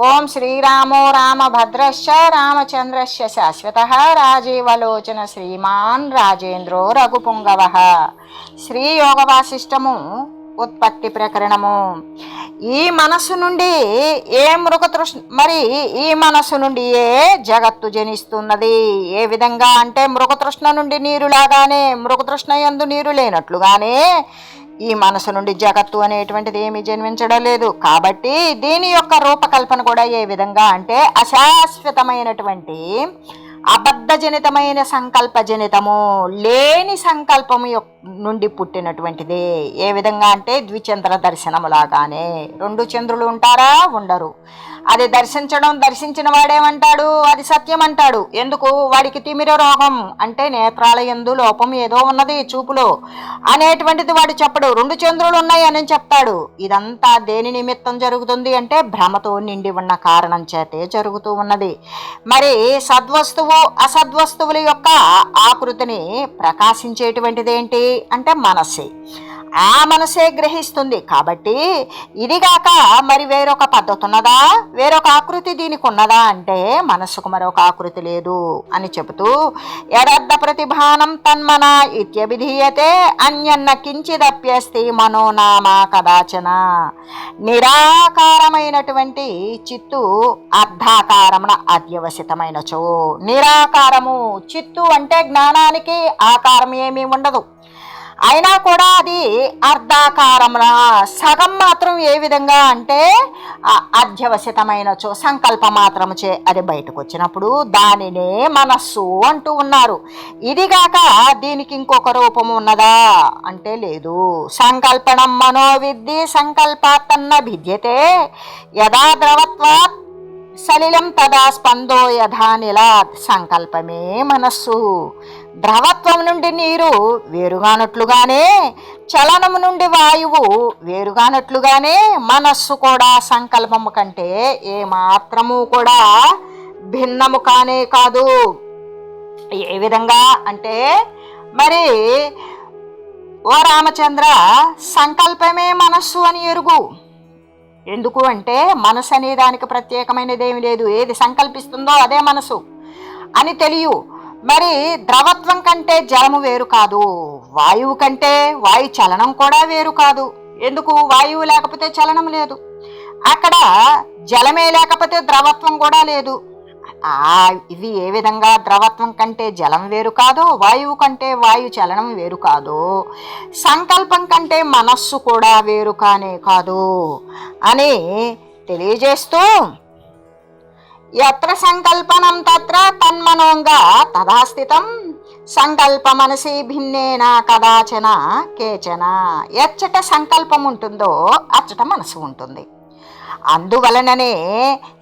ఓం శ్రీరామో రామభద్రశ్చ రామచంద్రశ్చ శాశ్వత రాజీవలోచన శ్రీమాన్ రాజేంద్రో రఘుపుంగవ. శ్రీయోగ వాసిష్టము ఉత్పత్తి ప్రకరణము. ఈ మనస్సు నుండి ఏ మృగతృష్ణ మరి ఈ మనస్సు నుండి ఏ జగత్తు జనిస్తున్నది? ఏ విధంగా అంటే మృగతృష్ణ నుండి నీరులాగానే మృగతృష్ణ ఎందు నీరు లేనట్లుగానే ఈ మనసు నుండి జగత్తు అనేటువంటిది ఏమీ జన్మించడం లేదు కాబట్టి దీని యొక్క రూపకల్పన కూడా ఏ విధంగా అంటే అశాశ్వతమైనటువంటి అబద్ధజనితమైన సంకల్పజనితము లేని సంకల్పము నుండి పుట్టినటువంటిది. ఏ విధంగా అంటే ద్విచంద్ర దర్శనములాగానే. రెండు చంద్రులు ఉంటారా? ఉండరు. అది దర్శించడం దర్శించిన వాడేమంటాడు? అది సత్యం అంటాడు ఎందుకు? వాడికి తిమిర రోగం. అంటే నేత్రాల ఎందు లోపం ఏదో ఉన్నది చూపులో. అనేటువంటిది వాడు చెప్పడు. రెండు చంద్రులు ఉన్నాయి అని చెప్తాడు. ఇదంతా దేని నిమిత్తం జరుగుతుంది అంటే భ్రమతో నిండి ఉన్న కారణం చేతే జరుగుతూ ఉన్నది. మరి సద్వస్తువు అసద్వస్తువుల యొక్క ఆకృతిని ప్రకాశించేటువంటిది ఏంటి అంటే మనస్సే. ఆ మనసే గ్రహిస్తుంది. కాబట్టి ఇదిగాక మరి వేరొక పద్ధతి ఉన్నదా? వేరొక ఆకృతి దీనికి ఉన్నదా అంటే మనస్సుకు మరొక ఆకృతి లేదు అని చెబుతూ ఎడద్ద ప్రతిభానం తన్మన ఇత్యభిధీయతే అన్యన్న కించిదప్యస్తి మనోనామా కదాచన. నిరాకారమైనటువంటి చిత్తు అర్ధాకారమున అధ్యవసితమైనచో నిరాకారము చిత్తు అంటే జ్ఞానానికి ఆకారం ఏమీ ఉండదు. అయినా కూడా అది అర్ధాకారమున. సగం మాత్రం ఏ విధంగా అంటే అధ్యవసితమైనచో సంకల్ప మాత్రము చే అది బయటకు వచ్చినప్పుడు దానినే మనస్సు అంటూ ఉన్నారు. ఇదిగాక దీనికి ఇంకొక రూపం ఉన్నదా అంటే లేదు. సంకల్పనం మనోవిద్ది సంకల్పాత్తన్న భిద్యతే యథా ద్రవత్వాత్ సలిలం తదా స్పందో యథా నిలా సంకల్పమే మనస్సు. ద్రవత్వం నుండి నీరు వేరుగానట్లుగానే చలనము నుండి వాయువు వేరుగానట్లుగానే మనస్సు కూడా సంకల్పము కంటే ఏమాత్రము కూడా భిన్నము కానే కాదు. ఏ విధంగా అంటే మరి ఓ రామచంద్ర సంకల్పమే మనస్సు అని ఎరుగు. ఎందుకు అంటే మనసు అనే దానికి ప్రత్యేకమైనది ఏమి లేదు. ఏది సంకల్పిస్తుందో అదే మనసు అని తెలియు. మరి ద్రవత్వం కంటే జలము వేరు కాదు. వాయువు కంటే వాయు చలనం కూడా వేరు కాదు. ఎందుకు? వాయువు లేకపోతే చలనం లేదు. అక్కడ జలమే లేకపోతే ద్రవత్వం కూడా లేదు. ఆ ఇవి ఏ విధంగా ద్రవత్వం కంటే జలం వేరు కాదో వాయువు కంటే వాయు చలనం వేరు కాదు? సంకల్పం కంటే మనస్సు కూడా వేరు కానే కాదు. అని తెలియజేస్తూ ఎత్ర సంకల్పనం తత్ర తన్మనోంగా తదాస్థితం సంకల్ప మనసి భిన్నేన కదాచన కేచన ఎచ్చట సంకల్పం ఉంటుందో అచ్చట మనసు ఉంటుంది అందువలననే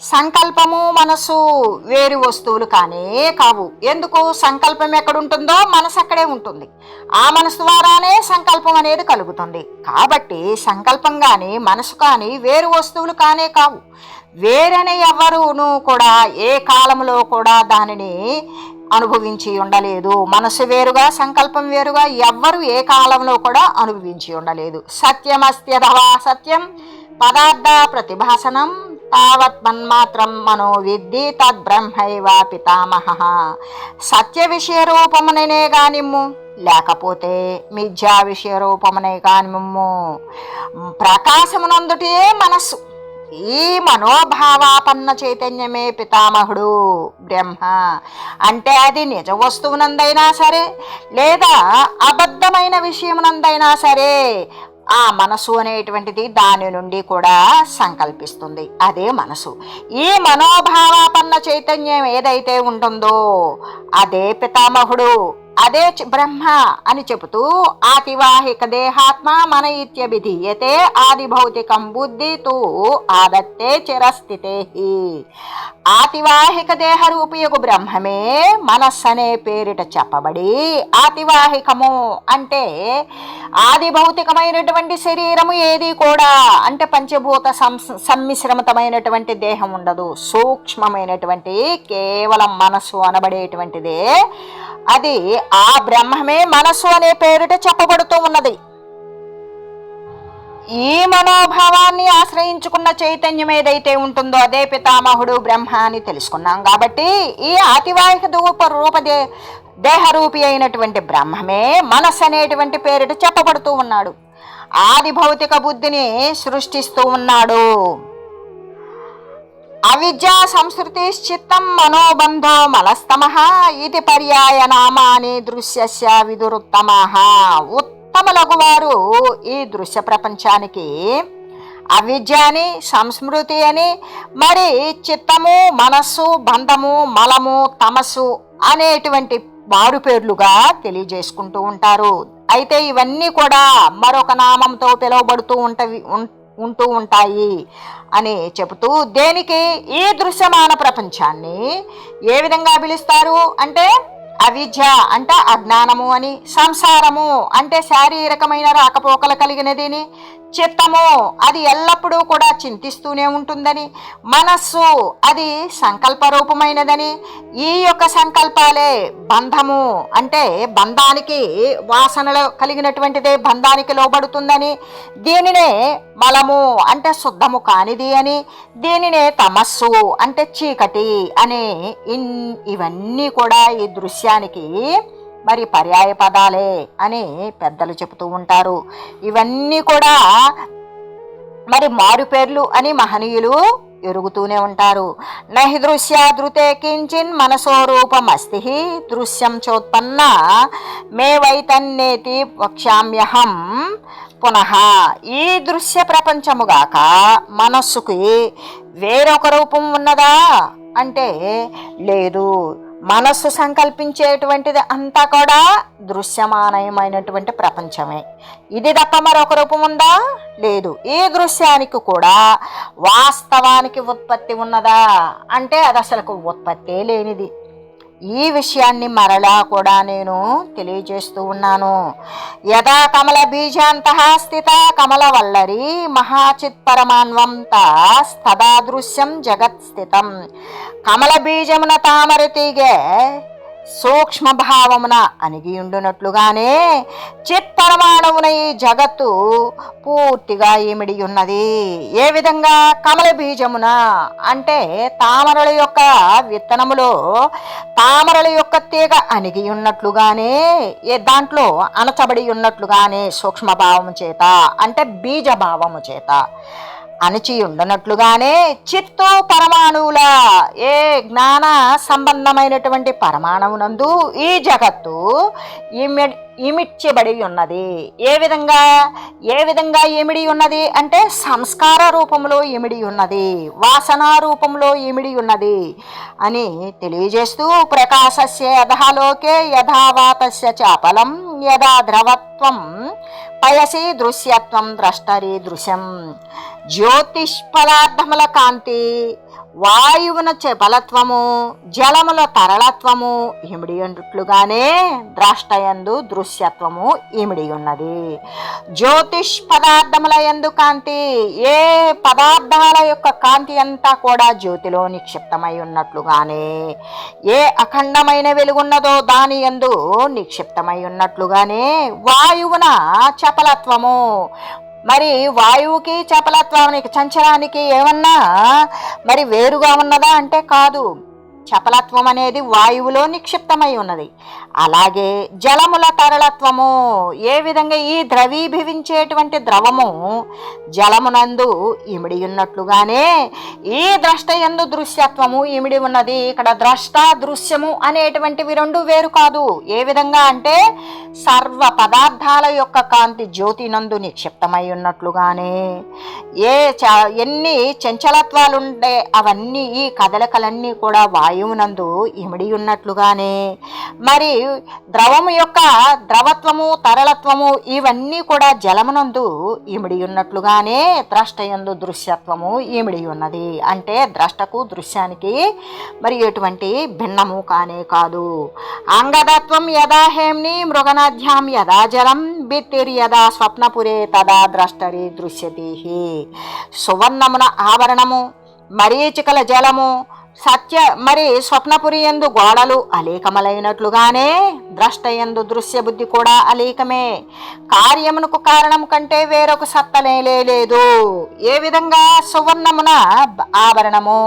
సంకల్పము మనసు వేరు వస్తువులు కానే కావు. ఎందుకు? సంకల్పం ఎక్కడుంటుందో మనసు అక్కడే ఉంటుంది. ఆ మనసు ద్వారానే సంకల్పం అనేది కలుగుతుంది. కాబట్టి సంకల్పం కానీ మనసు కానీ వేరు వస్తువులు కానే కావు. వేరని ఎవరును కూడా ఏ కాలంలో కూడా దానిని అనుభవించి ఉండలేదు. మనసు వేరుగా సంకల్పం వేరుగా ఎవ్వరు ఏ కాలంలో కూడా అనుభవించి ఉండలేదు. సత్యమస్త్యధవా సత్యం పదార్థ ప్రతిభాసనం తావత్ మన్మాత్రం మనో విద్ధి తద్బ్రహ్మైవ పితామహ. సత్య విషయ రూపముననే గానిమ్ము లేకపోతే మిథ్యా విషయ రూపమునే కానిమ్ము ప్రకాశమునందుటే మనస్సు ఈ మనోభావాపన్న చైతన్యమే పితామహుడు బ్రహ్మ. అంటే అది నిజ వస్తువునందైనా సరే లేదా అబద్ధమైన విషయమునందైనా సరే ఆ మనసు అనేటువంటిది దాని నుండి కూడా సంకల్పిస్తుంది. అదే మనసు. ఈ మనోభావాపన్న చైతన్యం ఏదైతే ఉంటుందో అదే పితామహుడు. అదే బ్రహ్మ అని చెబుతూ ఆతివాహిక దేహాత్మ మన ఇత్యభిధీయతే ఆది భౌతికం బుద్ధి తూ ఆదత్తే చిరస్థితే ఆతివాహిక దేహ రూపియగు బ్రహ్మమే మనస్సు అనే పేరిట చెప్పబడి ఆతివాహికము అంటే ఆది భౌతికమైనటువంటి శరీరము ఏది కూడా అంటే పంచభూత సంస్- సమ్మిశ్రమితమైనటువంటి దేహం ఉండదు. సూక్ష్మమైనటువంటి కేవలం మనస్సు అనబడేటువంటిదే అది ఆ బ్రహ్మమే మనస్సు అనే పేరిట చెప్పబడుతూ ఉన్నది. ఈ మనోభావాన్ని ఆశ్రయించుకున్న చైతన్యం ఏదైతే ఉంటుందో అదే పితామహుడు బ్రహ్మ అని తెలుసుకున్నాం కాబట్టి ఈ అతివాహిక రూప రూపదే దేహరూపి అయినటువంటి బ్రహ్మమే మనస్సు అనేటువంటి పేరిట చెప్పబడుతూ ఉన్నాడు. ఆది భౌతిక బుద్ధిని సృష్టిస్తూ ఉన్నాడు. అవిద్యా సంస్కృతి చిత్తం మనోబంధో మలస్తమ ఇది పర్యాయ నామాని దృశ్యస్య విదురుత్తమ ఉత్తమ వారు ఈ దృశ్య ప్రపంచానికి అవిద్య అని సంస్మృతి అని మరి చిత్తము మనస్సు బంధము మలము తమస్సు అనేటువంటి వారు పేర్లుగా తెలియజేసుకుంటూ ఉంటారు. అయితే ఇవన్నీ కూడా మరొక నామంతో పిలువబడుతూ ఉంటవి ఉం- ఉంటూ ఉంటాయి. అని చెబుతూ దేనికి? ఈ దృశ్యమాన ప్రపంచాన్ని ఏ విధంగా పిలుస్తారు? అంటే అవిద్య అంటే అజ్ఞానము అని సంసారము అంటే శారీరకమైన రాకపోకలు కలిగినదిని? చిత్తము అది ఎల్లప్పుడూ కూడా చింతిస్తూనే ఉంటుందని మనస్సు అది సంకల్ప రూపమైనదని ఈ యొక్క సంకల్పాలే బంధము. అంటే బంధానికి వాసనలు కలిగినటువంటిదే బంధానికి లోబడుతుందని దీనినే మలము అంటే శుద్ధము కానిది అని దీనినే తమస్సు అంటే చీకటి అనే ఇన్ ఇవన్నీ కూడా ఈ దృశ్యానికి మరి పర్యాయ పదాలే అని పెద్దలు చెబుతూ ఉంటారు. ఇవన్నీ కూడా మరి మారు పేర్లు అని మహనీయులు ఎరుగుతూనే ఉంటారు. నహి దృశ్యాదృతే కించిన్ మనసోరూపమస్తి దృశ్యం చోత్పన్న మే వైతన్నేతి వక్ష్యామ్యహం పునః. ఈ దృశ్య ప్రపంచముగాక మనస్సుకి వేరొక రూపం ఉన్నదా? అంటే లేదు. మనస్సు సంకల్పించేటువంటిది అంతా కూడా దృశ్యమానయమైనటువంటి ప్రపంచమే. ఇది తప్ప మరొక రూపం ఉందా? లేదు. ఈ దృశ్యానికి కూడా వాస్తవానికి ఉత్పత్తి ఉన్నదా? అంటే అది అసలు ఉత్పత్తే లేనిది. ఈ విషయాన్ని మరలా కూడా నేను తెలియజేస్తూ ఉన్నాను. యథా కమల బీజాంత స్థిత కమల వల్లరి మహాచిత్ పరమాన్వంత స్తదా దృశ్యం జగత్ స్థితం. కమల బీజమున తామర తీగే సూక్ష్మ భావమున అణిగి ఉండునట్లుగానే చిత్ ఈ జగత్తు పూర్తిగా ఇమిడి ఉన్నది ఏ విధంగా? కమల బీజమున అంటే తామరల యొక్క విత్తనములో తామరల యొక్క తీగ అణిగి ఉన్నట్లుగానే ఏ దాంట్లో అణచబడి ఉన్నట్లుగానే సూక్ష్మభావము చేత అంటే బీజభావము చేత. అణచి ఉండనట్లుగానే చిత్తు పరమాణువుల ఏ జ్ఞాన సంబంధమైనటువంటి పరమాణువునందు ఈ జగత్తు ఇమి ఇమిడ్చబడి ఉన్నది. ఏ విధంగా ఏ విధంగా ఇమిడి ఉన్నది అంటే సంస్కార రూపంలో ఇమిడి ఉన్నది వాసన రూపంలో ఇమిడి ఉన్నది అని తెలియజేస్తూ ప్రకాశస్య యథాలోకే యథావాతస్య చాపలం యథా ద్రవత్వం పయసి దృశ్యత్వం ద్రష్టరి దృశ్యం. జ్యోతిష్ పదార్థముల కాంతి వాయువున బలత్వము జలముల తరళత్వము ఇమిడి ఉన్నట్లుగానే ద్రాష్టయందు దృశ్యత్వము ఇమిడి ఉన్నది జ్యోతిష్ పదార్థముల ఎందు కాంతి ఏ పదార్థాల యొక్క కాంతి అంతా కూడా జ్యోతిలో నిక్షిప్తమై ఉన్నట్లుగానే ఏ అఖండమైన వెలుగున్నదో దాని ఎందు నిక్షిప్తమై ఉన్నట్లుగానే వాయువున చపలత్వము మరి వాయువుకి చపలత్వానికి చంచలానికి ఏమన్నా మరి వేరుగా ఉన్నదా? అంటే కాదు. చపలత్వం అనేది వాయువులో నిక్షిప్తమై ఉన్నది. అలాగే జలముల తరళత్వము ఏ విధంగా ఈ ద్రవీభవించేటువంటి ద్రవము జలమునందు ఇమిడి ఉన్నట్లుగానే ఈ ద్రష్ట ఎందు దృశ్యత్వము ఇమిడి ఉన్నది. ఇక్కడ ద్రష్ట దృశ్యము అనేటువంటివి రెండు వేరు కాదు. ఏ విధంగా అంటే సర్వ పదార్థాల యొక్క కాంతి జ్యోతి నందు నిక్షిప్తమై ఉన్నట్లుగానే ఏ చ ఎన్ని చంచలత్వాలుండే అవన్నీ ఈ కదలికలన్నీ కూడా వాయువు వాయువునందు ఇమిడి ఉన్నట్లుగానే మరి ద్రవము యొక్క ద్రవత్వము తరళత్వము ఇవన్నీ కూడా జలమునందు ఇమిడి ఉన్నట్లుగానే ద్రష్టయందు దృశ్యత్వము ఇమిడి ఉన్నది అంటే ద్రష్టకు దృశ్యానికి మరి ఎటువంటి భిన్నము కానే కాదు. అంగదత్వం యదా హేమ్ని మృగనాధ్యాం యదా జలం బిత్తిర్యదా స్వప్నపురే తదా ద్రష్టరి దృశ్యతి సువర్ణమున ఆవరణము మరీచికల జలము సత్య మరి స్వప్నపురి ఎందు గోడలు అలీకమలైనట్లుగానే ద్రష్టయందు దృశ్య బుద్ధి కూడా అలీకమే. కార్యమునకు కారణం కంటే వేరొక సత్తనే లేదు ఏ విధంగా సువర్ణమున ఆభరణము?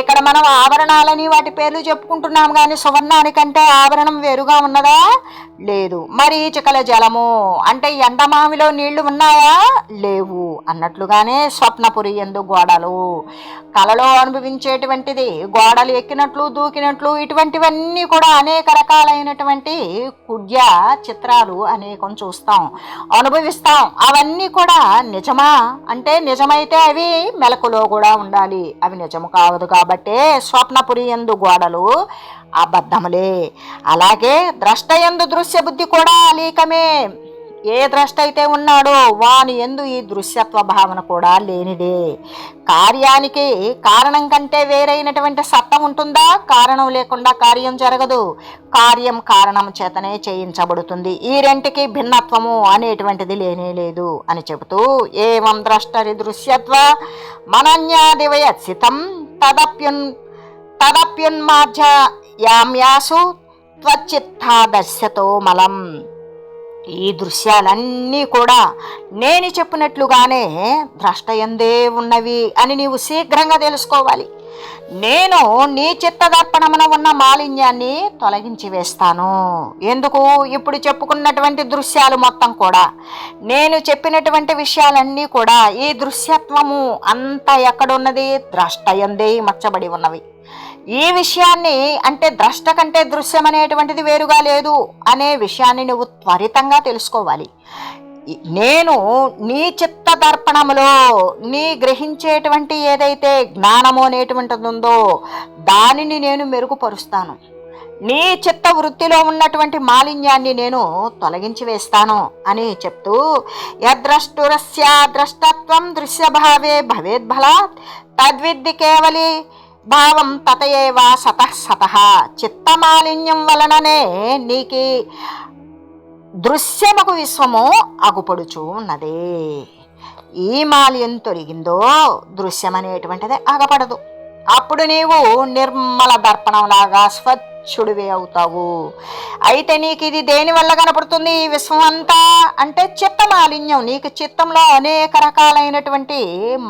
ఇక్కడ మనం ఆభరణాలని వాటి పేర్లు చెప్పుకుంటున్నాం కానీ సువర్ణానికంటే ఆభరణం వేరుగా ఉన్నదా? లేదు. మరి చికల జలము అంటే ఎండమావిలో నీళ్ళు ఉన్నాయా? లేవు. అన్నట్లుగానే స్వప్నపురి ఎందు గోడలు. కలలో అనుభవించేటువంటిది గోడలు ఎక్కినట్లు దూకినట్లు ఇటువంటివన్నీ కూడా అనేక రకాలైనటువంటి కుడ్య చిత్రాలు అనేకం చూస్తాం అనుభవిస్తాం. అవన్నీ కూడా నిజమా? అంటే నిజమైతే అవి మెలకులో కూడా ఉండాలి. అవి నిజము కావదు కాబట్టే స్వప్నపురి ఎందు గోడలు అబద్ధములే. అలాగే ద్రష్ట ఎందు దృశ్య బుద్ధి కూడా అలీకమే ఏ ద్రష్ట అయితే ఉన్నాడో వాని ఎందు ఈ దృశ్యత్వ భావన కూడా లేనిదే. కార్యానికి కారణం కంటే వేరైనటువంటి సత్తం ఉంటుందా? కారణం లేకుండా కార్యం జరగదు. కార్యం కారణం చేతనే చేయించబడుతుంది. ఈ రెంటికి భిన్నత్వము అనేటువంటిది లేనే లేదు అని చెబుతూ ఏవం ద్రష్టరి దృశ్యత్వ మనన్యాదివయత్సితం తదప్యున్ తదప్యున్మాధ్య యామ్యాసు త్వచిత్తాదర్శతో మలం. ఈ దృశ్యాలన్నీ కూడా నేను చెప్పినట్లుగానే ద్రష్టయందే ఉన్నవి అని నీవు శీఘ్రంగా తెలుసుకోవాలి. నేను నీ చిత్తదర్పణమున ఉన్న మాలిన్యాన్ని తొలగించి వేస్తాను. ఎందుకు? ఇప్పుడు చెప్పుకున్నటువంటి దృశ్యాలు మొత్తం కూడా నేను చెప్పినటువంటి విషయాలన్నీ కూడా ఈ దృశ్యత్వము అంతా ఎక్కడున్నది? ద్రష్టయందే మచ్చబడి ఉన్నవి. ఈ విషయాన్ని అంటే ద్రష్ట కంటే దృశ్యం అనేటువంటిది వేరుగా లేదు అనే విషయాన్ని నువ్వు త్వరితంగా తెలుసుకోవాలి. నేను నీ చిత్త దర్పణములో నీ గ్రహించేటువంటి ఏదైతే జ్ఞానము అనేటువంటిది ఉందో దానిని నేను మెరుగుపరుస్తాను. నీ చిత్త వృత్తిలో ఉన్నటువంటి మాలిన్యాన్ని నేను తొలగించి వేస్తాను అని చెప్తూ యద్రష్టురస్య ద్రష్టత్వం దృశ్యభావే బలా తద్విద్ది కేవలి భావం తతయేవ సతః సతః చిత్తమాలిన్యం వలననే నీకి దృశ్యముకు విశ్వము అగుపడుచు ఉన్నది ఈ మాల్యం తొలగిందో దృశ్యమనేటువంటిది అగపడదు అప్పుడు నీవు నిర్మల దర్పణంలాగా స్వచ్ఛుడివే అవుతావు. అయితే నీకు ఇది దేని వల్ల కనపడుతుంది? ఈ విశ్వం అంతా? అంటే చిత్త మాలిన్యం నీకు చిత్తంలో అనేక రకాలైనటువంటి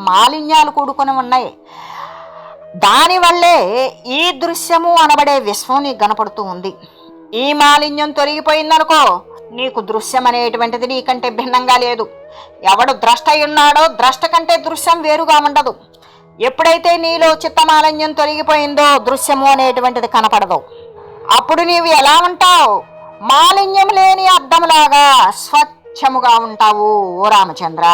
మాలిన్యాలు కూడుకొని ఉన్నాయి. దానివల్లే ఈ దృశ్యము అనబడే విశ్వం నీకు కనపడుతూ ఉంది. ఈ మాలిన్యం తొలగిపోయిందనుకో నీకు దృశ్యం అనేటువంటిది నీకంటే భిన్నంగా లేదు. ఎవడు ద్రష్ట ఉన్నాడో ద్రష్ట కంటే దృశ్యం వేరుగా ఉండదు. ఎప్పుడైతే నీలో చిత్తమాలిన్యం తొలగిపోయిందో దృశ్యము అనేటువంటిది కనపడదు. అప్పుడు నీవు ఎలా ఉంటావు? మాలిన్యం లేని అర్థంలాగా స్వచ్ఛముగా ఉంటావు ఓ రామచంద్ర.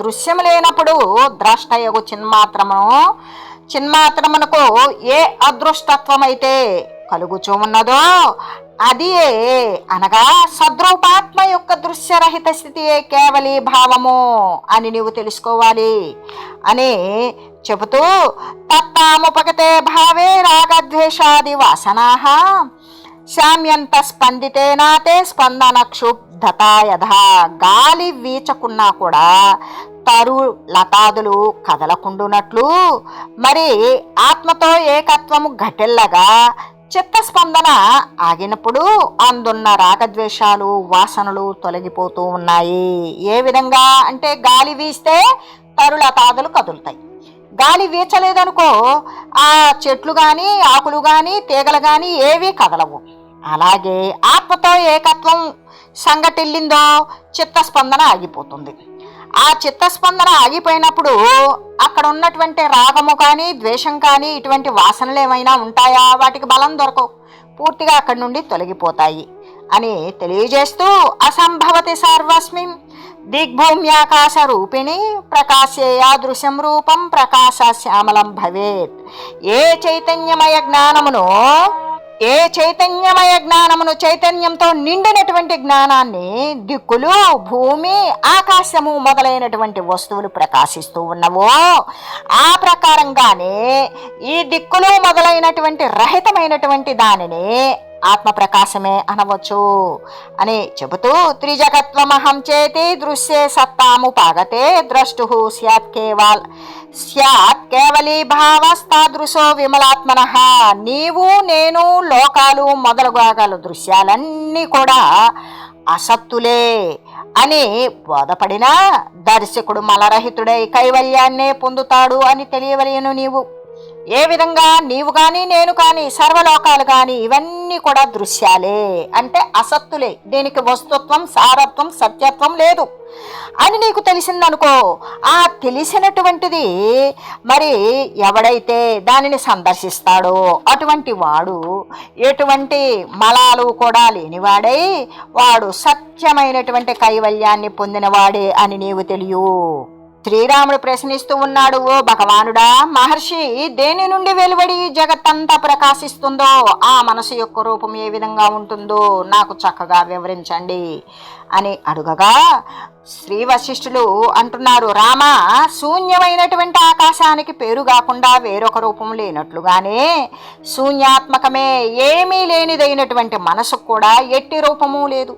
దృశ్యం లేనప్పుడు ద్రష్టయగు చిన్మాత్రము చిన్మాత్రమునకు ఏ అదృష్టత్వమైతే కలుగుచూ ఉన్నదో అది అనగా సద్రూపాత్మ యొక్క దృశ్యరహిత స్థితియే కేవలీ భావము అని నీవు తెలుసుకోవాలి. అని చెబుతూ తత్తాముపగతే భావే రాగద్వేషాది వాసనా శామ్యంత స్పందితేనాతే స్పందన క్షుబ్ధత యథా. గాలి వీచకున్నా కూడా తరు లతాదులు కదలకుండునట్లు. మరి ఆత్మతో ఏకత్వము ఘటిల్లగా చిత్తస్పందన ఆగినప్పుడు అందున్న రాగద్వేషాలు వాసనలు తొలగిపోతూ ఉన్నాయి. ఏ విధంగా? అంటే గాలి వీస్తే తరులతాదులు కదులుతాయి. గాలి వీచలేదనుకో ఆ చెట్లు కానీ ఆకులు కానీ తీగలు కానీ ఏవీ కదలవు. అలాగే ఆత్మతో ఏకత్వం సంగటిల్లిందో చిత్తస్పందన ఆగిపోతుంది. ఆ చిత్తస్పందన ఆగిపోయినప్పుడు అక్కడ ఉన్నటువంటి రాగము కానీ ద్వేషం కానీ ఇటువంటి వాసనలు ఏమైనా ఉంటాయా? వాటికి బలం దొరకవు. పూర్తిగా అక్కడి నుండి తొలగిపోతాయి అని తెలియజేస్తూ అసంభవతి సర్వస్మిన్ దిగ్భూమ్యాకాశ రూపిణి ప్రకాశేయా దృశ్యం రూపం ప్రకాశ శ్యామలం భవేత్. ఏ చైతన్యమయ జ్ఞానమును ఏ చైతన్యమయ జ్ఞానమును చైతన్యంతో నిండినటువంటి జ్ఞానాన్ని దిక్కులు భూమి ఆకాశము మొదలైనటువంటి వస్తువులు ప్రకాశిస్తూ ఉన్నవో ఆ ప్రకారంగానే ఈ దిక్కులు మొదలైనటువంటి రహితమైనటువంటి దానిని ఆత్మ ప్రకాశమే అనవచ్చు అని చెబుతూ త్రిజగత్వమహం చేతి దృశ్యే సత్తాము పాగతే ద్రష్టు స్యాత్ కేవల్ స్యాత్ కేవలీ భావస్తాదృశో విమలాత్మన. నీవు నేను లోకాలు మొదలుగా దృశ్యాలన్నీ కూడా అసత్తులే అని బోధపడిన దర్శకుడు మలరహితుడై కైవల్యాన్నే పొందుతాడు అని తెలియవలేను నీవు. ఏ విధంగా నీవు కానీ నేను కానీ సర్వలోకాలు కానీ ఇవన్నీ కూడా దృశ్యాలే. అంటే అసత్తులే. దీనికి వస్తుత్వం సారత్వం సత్యత్వం లేదు. అని నీకు తెలిసిందనుకో ఆ తెలిసినటువంటిది మరి ఎవడైతే దానిని సందర్శిస్తాడో అటువంటి వాడు ఎటువంటి మలాలు కూడా లేనివాడై వాడు సత్యమైనటువంటి కైవల్యాన్ని పొందినవాడే అని నీవు తెలియు. శ్రీరాముడు ప్రశ్నిస్తూ ఉన్నాడు ఓ భగవానుడా మహర్షి దేని నుండి వెలువడి జగత్తంతా ప్రకాశిస్తుందో? ఆ మనసు యొక్క రూపం ఏ విధంగా ఉంటుందో నాకు చక్కగా వివరించండి. అని అడుగగా శ్రీ వశిష్ఠులు అంటున్నారు రామ శూన్యమైనటువంటి ఆకాశానికి పేరు కాకుండా వేరొక రూపం లేనట్లుగానే శూన్యాత్మకమే ఏమీ లేనిదైనటువంటి మనసుకు కూడా ఎట్టి రూపము లేదు.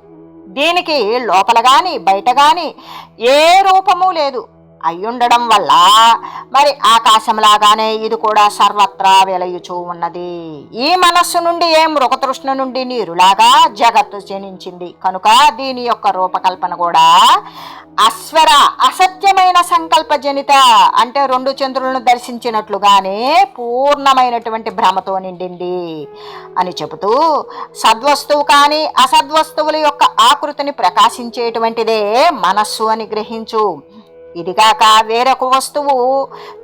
దీనికి లోపల కానీ బయట కానీ ఏ రూపము లేదు. అయ్యుండడం వల్ల మరి ఆకాశంలాగానే ఇది కూడా సర్వత్రా వెలయుచూ ఉన్నది. ఈ మనస్సు నుండి ఏ మృగతృష్ణ నుండి నీరులాగా జగత్తు జనించింది. కనుక దీని యొక్క రూపకల్పన కూడా అశ్వర అసత్యమైన సంకల్ప జనిత అంటే రెండు చంద్రులను దర్శించినట్లుగానే పూర్ణమైనటువంటి భ్రమతో నిండింది అని చెబుతూ సద్వస్తువు కానీ అసద్వస్తువుల యొక్క ఆకృతిని ప్రకాశించేటువంటిదే మనస్సు అని గ్రహించు. ఇదిగాక వేరొక వస్తువు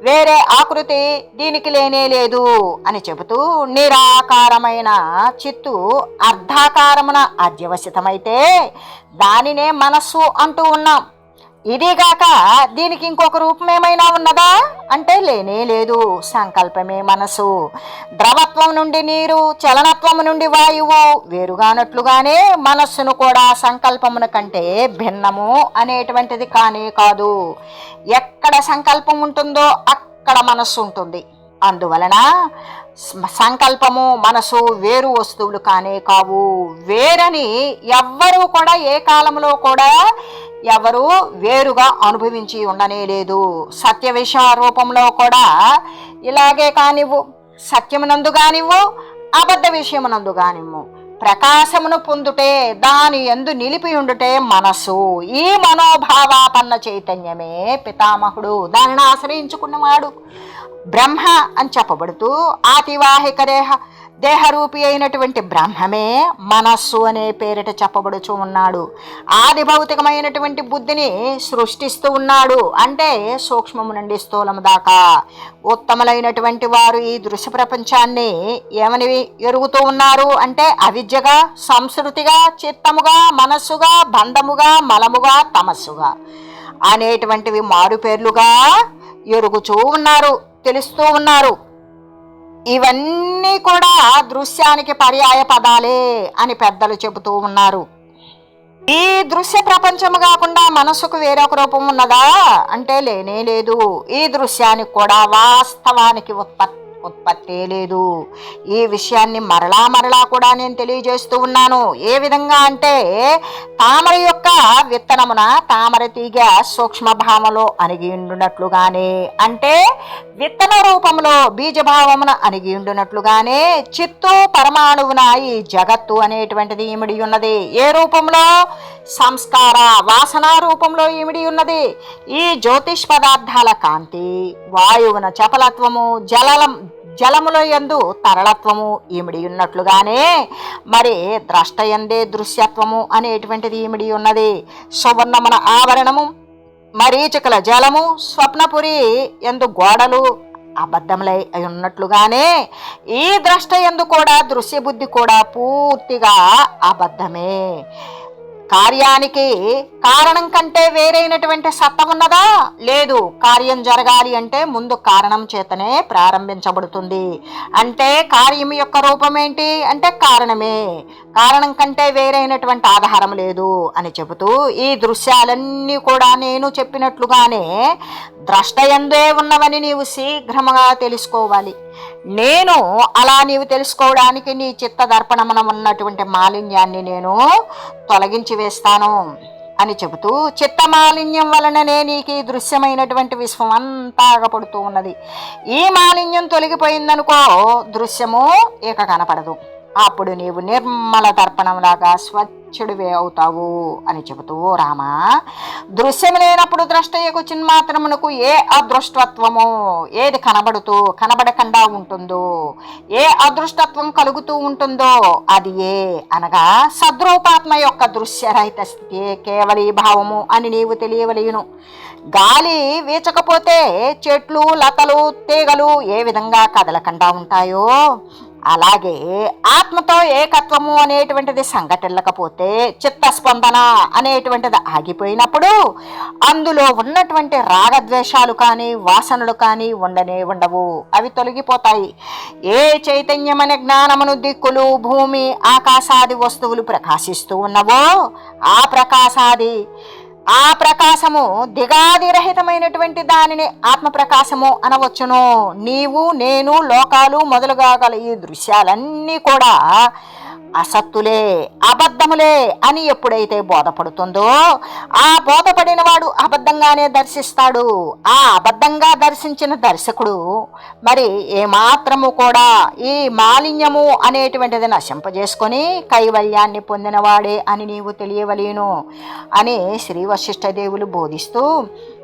వేరే ఆకృతి దీనికి లేనే లేదు అని చెబుతూ నిరాకారమైన చిత్తు అర్ధాకారమున అధ్యవసితమైతే దానినే మనస్సు అంటూ ఉన్నాం. ఇదిగాక దీనికి ఇంకొక రూపం ఏమైనా ఉన్నదా? అంటే లేనే లేదు సంకల్పమే మనసు. ద్రవత్వం నుండి నీరు చలనత్వం నుండి వాయువు వేరుగానట్లుగానే మనస్సును కూడా సంకల్పమున కంటే భిన్నము అనేటువంటిది కానే కాదు. ఎక్కడ సంకల్పం ఉంటుందో అక్కడ మనస్సు ఉంటుంది. అందువలన సంకల్పము మనసు వేరు వస్తువులు కానే కావు. వేరని ఎవ్వరూ కూడా ఏ కాలంలో కూడా ఎవరు వేరుగా అనుభవించి ఉండనే లేదు సత్య విషయ రూపంలో కూడా ఇలాగే కానివ్వు సత్యమునందు కానివ్వు అబద్ధ విషయమునందు కానివ్వు. ప్రకాశమును పొందుటే దాని ఎందు నిలిపి ఉండుటే మనసు ఈ మనోభావాపన్న చైతన్యమే పితామహుడు. దానిని ఆశ్రయించుకున్నవాడు బ్రహ్మ అని చెప్పబడుతూ ఆతివాహిక దేహ దేహరూపి అయినటువంటి బ్రహ్మమే మనస్సు అనే పేరిట చెప్పబడుచు ఉన్నాడు. ఆది భౌతికమైనటువంటి బుద్ధిని సృష్టిస్తూ ఉన్నాడు. అంటే సూక్ష్మము నుండి స్థూలము దాకా. ఉత్తములైనటువంటి వారు ఈ దృశ్య ప్రపంచాన్ని ఏమని ఎరుగుతూ ఉన్నారు? అంటే అవిద్యగా సంస్కృతిగా చిత్తముగా మనస్సుగా బంధముగా మలముగా తమస్సుగా అనేటువంటివి మారు పేర్లుగా ఎరుగుచూ ఉన్నారు తెలుస్తూ ఉన్నారు. ఇవన్నీ కూడా దృశ్యానికి పర్యాయ పదాలే అని పెద్దలు చెబుతూ ఉన్నారు. ఈ దృశ్య ప్రపంచము కాకుండా మనసుకు వేరొక రూపం ఉన్నదా? అంటే లేనే లేదు. ఈ దృశ్యానికి కూడా వాస్తవానికి ఉత్పత్తి ఉత్పత్తే లేదు. ఈ విషయాన్ని మరలా మరలా కూడా నేను తెలియజేస్తూ ఉన్నాను. ఏ విధంగా అంటే తామర యొక్క విత్తనమున తామర తీగ సూక్ష్మ భావములో అణిగి ఉండునట్లుగానే అంటే విత్తన రూపంలో బీజభావమున అణిగి ఉండునట్లుగానే చిత్తు పరమాణువున ఈ జగత్తు అనేటువంటిది ఇమిడి ఉన్నది ఏ రూపంలో సంస్కార వాసన రూపంలో ఇమిడి ఉన్నది ఈ జ్యోతిష్ పదార్థాల కాంతి వాయువున చపలత్వము జలలం జలముల ఎందు తరళత్వము ఇమిడి ఉన్నట్లుగానే మరి ద్రష్ట ఎందే దృశ్యత్వము అనేటువంటిది ఇమిడి ఉన్నది. సువర్ణమున ఆవరణము మరీచికల జలము స్వప్నపురి ఎందు గోడలు అబద్ధములై ఉన్నట్లుగానే ఈ ద్రష్ట ఎందు కూడా దృశ్య బుద్ధి కూడా పూర్తిగా అబద్ధమే. కార్యానికి కారణం కంటే వేరైనటువంటి సత్త ఉన్నదా లేదు కార్యం జరగాలి అంటే ముందు కారణం చేతనే ప్రారంభించబడుతుంది. అంటే కార్యం యొక్క రూపం ఏంటి అంటే కారణమే. కారణం కంటే వేరైనటువంటి ఆధారం లేదు అని చెబుతూ ఈ దృశ్యాలన్నీ కూడా నేను చెప్పినట్లుగానే ద్రష్టయందే ఉన్నవని నీవు శీఘ్రముగా తెలుసుకోవాలి. నేను అలా నీవు తెలుసుకోవడానికి నీ చిత్త దర్పణమున ఉన్నటువంటి మాలిన్యాన్ని నేను తొలగించి వేస్తాను అని చెబుతూ చిత్త మాలిన్యం వలననే నీకు ఈ దృశ్యమైనటువంటి విశ్వం అంతా ఆగపడుతూ ఉన్నది. ఈ మాలిన్యం తొలగిపోయిందనుకో దృశ్యము ఇక కనపడదు. అప్పుడు నీవు నిర్మల దర్పణంలాగా స్వచ్ఛుడివే అవుతావు అని చెబుతూ రామా దృశ్యం లేనప్పుడు ద్రష్టయ్యకు చిన్మాత్రమునకు ఏ అదృష్టత్వము? ఏది కనబడుతూ కనబడకుండా ఉంటుందో? ఏ అదృష్టత్వం కలుగుతూ ఉంటుందో అది ఏ? అనగా సద్రూపాత్మ యొక్క దృశ్యరహిత స్థితి కేవలీ భావము అని నీవు తెలియవలేను గాలి వీచకపోతే చెట్లు లతలు తీగలు ఏ విధంగా కదలకుండా ఉంటాయో? అలాగే ఆత్మతో ఏకత్వము అనేటువంటిది సంఘటిల్లకపోతే చిత్తస్పందన అనేటువంటిది ఆగిపోయినప్పుడు అందులో ఉన్నటువంటి రాగద్వేషాలు కానీ వాసనలు కానీ ఉండనే ఉండవు. అవి తొలగిపోతాయి. ఏ చైతన్యమనే జ్ఞానమును దిక్కులు భూమి ఆకాశాది వస్తువులు ప్రకాశిస్తూ ఉన్నవో ఆ ప్రకాశాది ఆ ప్రకాశము దిగాదిరహితమైనటువంటి దానిని ఆత్మ ప్రకాశము అనవచ్చును. నీవు నేను లోకాలు మొదలుగా గల ఈ దృశ్యాలన్నీ కూడా అసత్తులే అబద్ధములే అని ఎప్పుడైతే బోధపడుతుందో ఆ బోధపడిన వాడు అబద్ధంగానే దర్శిస్తాడు. ఆ అబద్ధంగా దర్శించిన దర్శకుడు మరి ఏమాత్రము కూడా ఈ మాలిన్యము అనేటువంటిది నశింపజేసుకొని కైవల్యాన్ని పొందినవాడే అని నీవు తెలియవలేను అని శ్రీ వశిష్ఠదేవులు బోధిస్తూ